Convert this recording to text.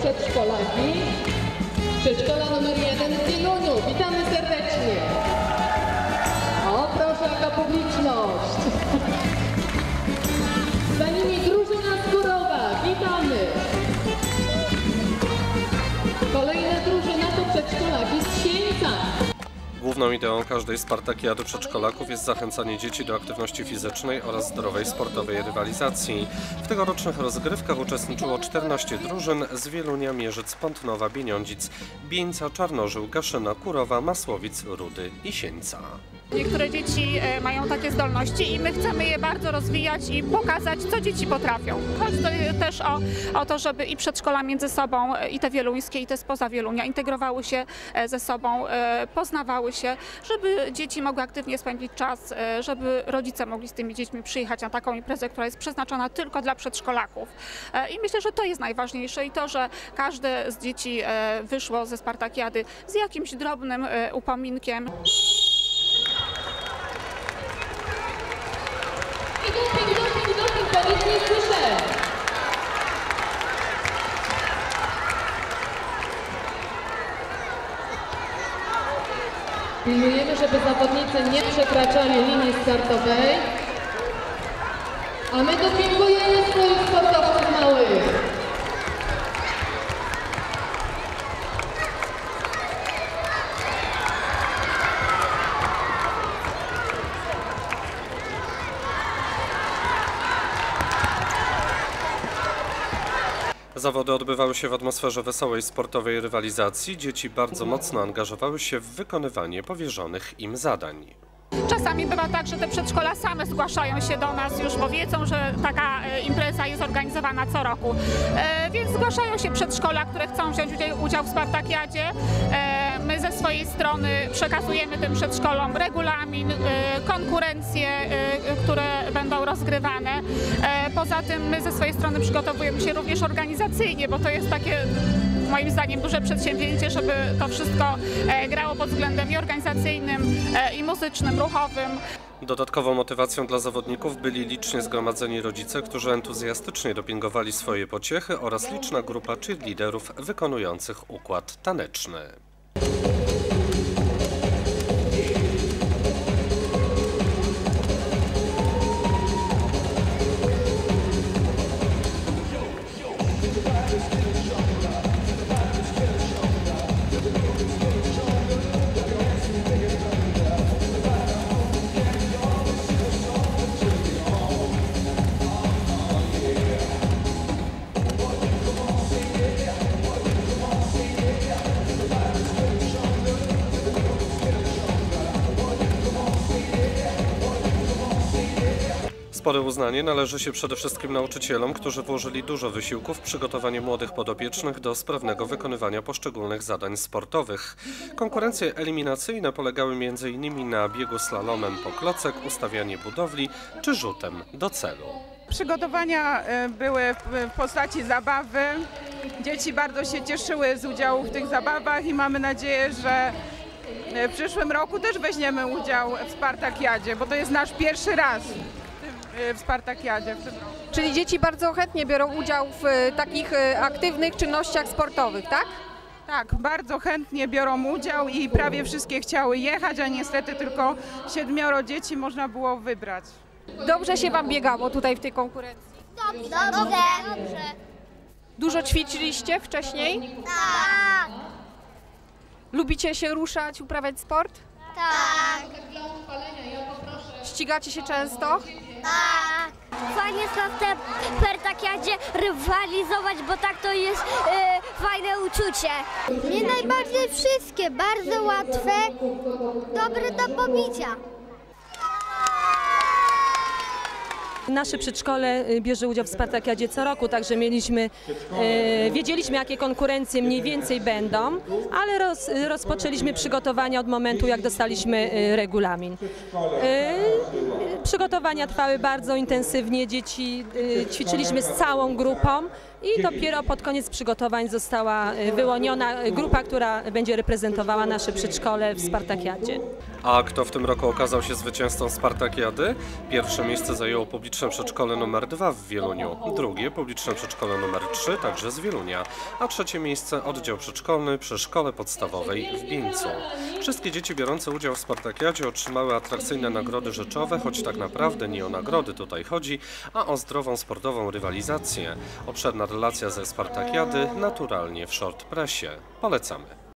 przedszkolaki. Przedszkola numer jeden w Wieluniu. Witamy serdecznie. O, proszę, jaka publiczność. Główną ideą każdej Spartakiady przedszkolaków jest zachęcanie dzieci do aktywności fizycznej oraz zdrowej sportowej rywalizacji. W tegorocznych rozgrywkach uczestniczyło 14 drużyn z Wielunia, Mierzyc, Pątnowa, Bieniądzic, Bieńca, Czarnożył, Gaszyna, Kurowa, Masłowic, Rudy i Sieńca. Niektóre dzieci e, mają takie zdolności i my chcemy je bardzo rozwijać i pokazać, co dzieci potrafią. Chodzi też o, o to, żeby i przedszkola między sobą, e, i te wieluńskie, i te spoza Wielunia integrowały się e, ze sobą, poznawały się, żeby dzieci mogły aktywnie spędzić czas, żeby rodzice mogli z tymi dziećmi przyjechać na taką imprezę, która jest przeznaczona tylko dla przedszkolaków. I myślę, że to jest najważniejsze i to, że każde z dzieci wyszło ze Spartakiady z jakimś drobnym upominkiem. Nie słyszę. Pilnujemy, żeby zawodnicy nie przekraczali linii startowej. A my dopingujemy swoich sportowców małych. Zawody odbywały się w atmosferze wesołej sportowej rywalizacji. Dzieci bardzo mocno angażowały się w wykonywanie powierzonych im zadań. Czasami bywa tak, że te przedszkola same zgłaszają się do nas już, bo wiedzą, że taka e, impreza jest organizowana co roku. E, Więc zgłaszają się przedszkola, które chcą wziąć udział- w Spartakiadzie. E, My ze swojej strony przekazujemy tym przedszkolom regulamin, e, konkurencje, e, które E, Poza tym my ze swojej strony przygotowujemy się również organizacyjnie, bo to jest takie moim zdaniem duże przedsięwzięcie, żeby to wszystko e, grało pod względem i organizacyjnym, e, i muzycznym, ruchowym. Dodatkową motywacją dla zawodników byli licznie zgromadzeni rodzice, którzy entuzjastycznie dopingowali swoje pociechy oraz liczna grupa cheerleaderów wykonujących układ taneczny. Spore uznanie należy się przede wszystkim nauczycielom, którzy włożyli dużo wysiłku w przygotowanie młodych podopiecznych do sprawnego wykonywania poszczególnych zadań sportowych. Konkurencje eliminacyjne polegały m.in. na biegu slalomem po klocek, ustawianie budowli czy rzutem do celu. Przygotowania e, były w postaci zabawy. Dzieci bardzo się cieszyły z udziału w tych zabawach i mamy nadzieję, że e, w przyszłym roku też weźmiemy udział w Spartakiadzie, bo to jest nasz pierwszy raz w, e, w Spartakiadzie w tym roku. Czyli dzieci bardzo chętnie biorą udział w e, takich e, aktywnych czynnościach sportowych, tak? Tak, bardzo chętnie biorą udział i prawie wszystkie chciały jechać, a niestety tylko siedmioro dzieci można było wybrać. Dobrze się Wam biegało tutaj w tej konkurencji. Dobrze. Dobrze. Dużo ćwiczyliście wcześniej? Tak. Lubicie się ruszać, uprawiać sport? Tak. Ścigacie się często? Tak. Fajnie jest na tym pertakiadzie rywalizować, bo tak to jest e, fajne uczucie. Mnie najbardziej wszystkie, bardzo łatwe, dobre do pobicia. Nasze przedszkole y, bierze udział w Spartakiadzie co roku, także mieliśmy, e, wiedzieliśmy jakie konkurencje mniej więcej będą, ale roz, rozpoczęliśmy przygotowania od momentu jak dostaliśmy e, regulamin. E, przygotowania trwały bardzo intensywnie, dzieci e, ćwiczyliśmy z całą grupą, i dopiero pod koniec przygotowań została y, wyłoniona grupa, która będzie reprezentowała nasze przedszkole w Spartakiadzie. A kto w tym roku okazał się zwycięzcą Spartakiady? Pierwsze miejsce zajęło publiczne przedszkole numer 2 w Wieluniu, drugie publiczne przedszkole numer 3, także z Wielunia, a trzecie miejsce oddział przedszkolny przy szkole podstawowej w Bieńcu. Wszystkie dzieci biorące udział w Spartakiadzie otrzymały atrakcyjne nagrody rzeczowe, choć tak naprawdę nie o nagrody tutaj chodzi, a o zdrową sportową rywalizację. Obszerna relacja ze Spartakiady naturalnie w short pressie. Polecamy.